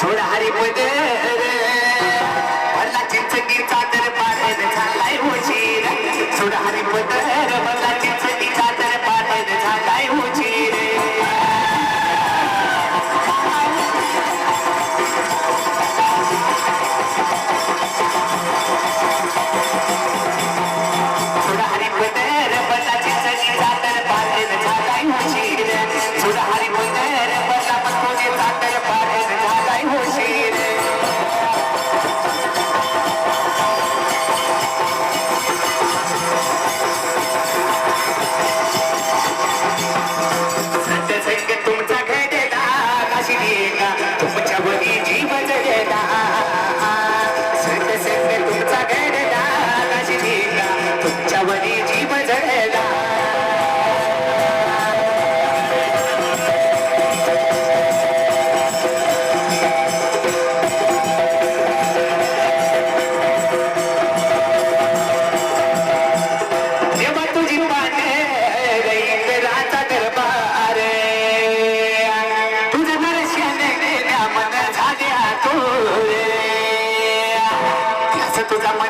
¡Sola Harry Potter! to that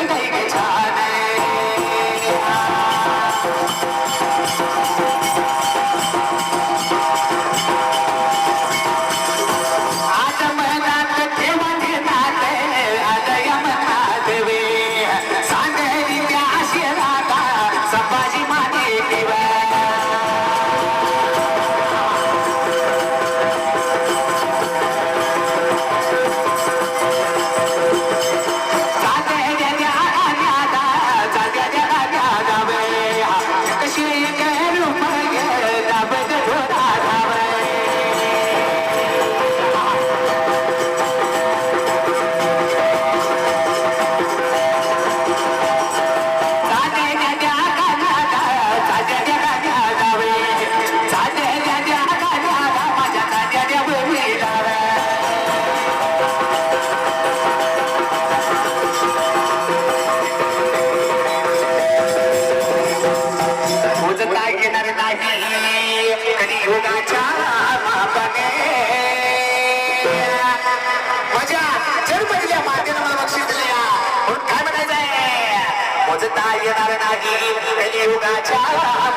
येणार नाही युगाच्या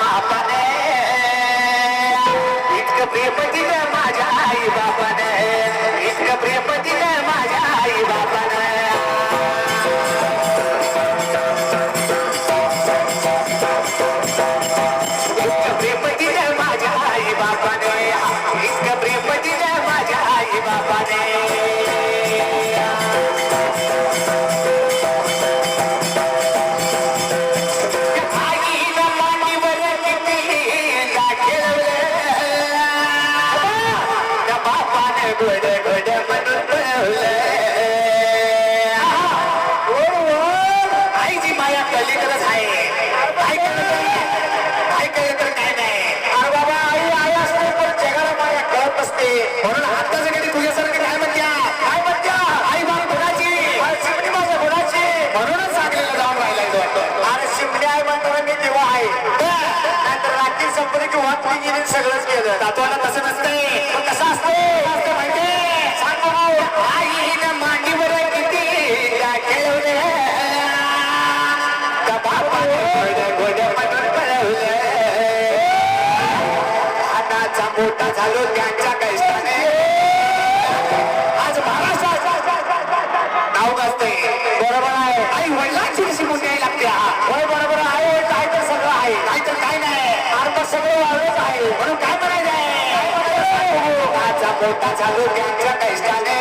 मापाने इतकं प्रेम दिलं माझ्या आई बापाने. इतकं प्रेम दिलं माझ्या आई बापाने. घड घड म्हणून आईची माया कलीकडच आहे काय तर काय नाही अरे बाबा आई आई असते पण जगाला कळत असते म्हणून आत्ताच कधी तुझ्यासारखी काय म्हणत्या काय म्हणत्या आई बाप कोणाची शिमणी माझ्या म्हणूनच सांगलेला जाऊन राहिला तो अरे शिमणी आहे म्हणतो मी दिवा आहे नाहीतर राखी संपली की वाटली सगळंच केलं दातवाला तसं नसतंय होता चालू त्यांच्या कष्टाने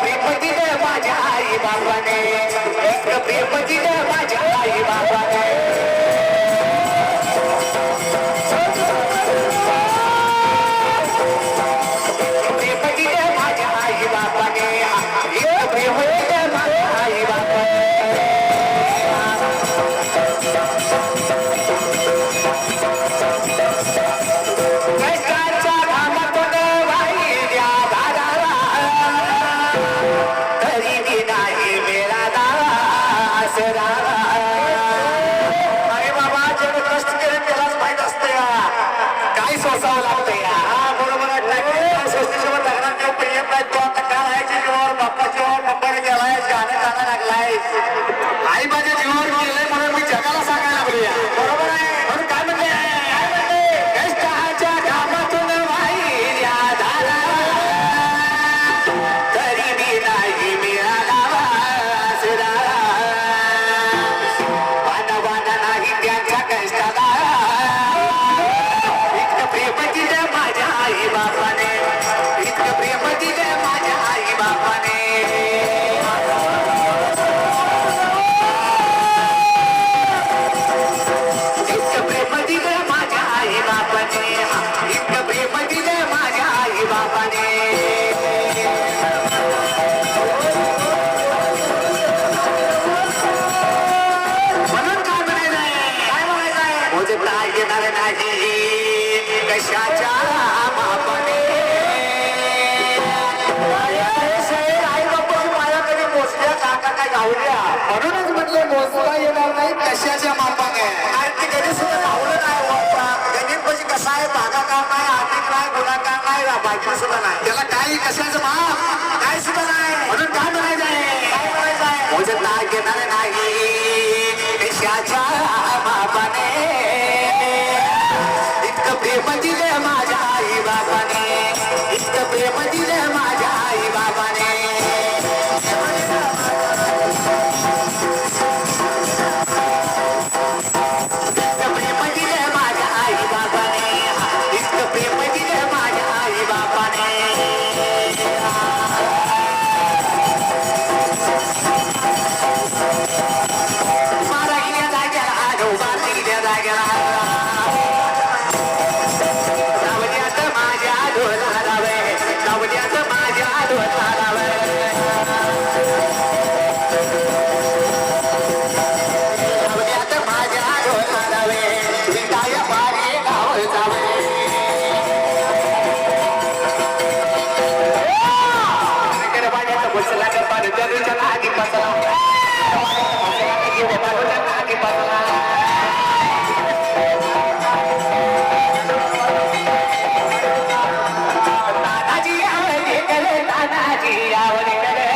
प्रेमती माझ्या आई बाबाने. प्रेमती गावल्या. म्हणूनच म्हणजे मोजता येणार नाही कशाच्या मापाने? आणि सुद्धा नाही हो, गणित म्हणजे कसा आहे? भागाकार नाही नाही गुणाकार नाही सुद्धा नाही. त्याला काही कशाचं माप? काय सुद्धा नाही. म्हणून काय म्हणायचं आहे? काय घेणार नाही. कशाच्या मापाने? इतकं प्रेम दिले माझ्या आई बाबाने. दादाजी आवडे दादाजी आवडे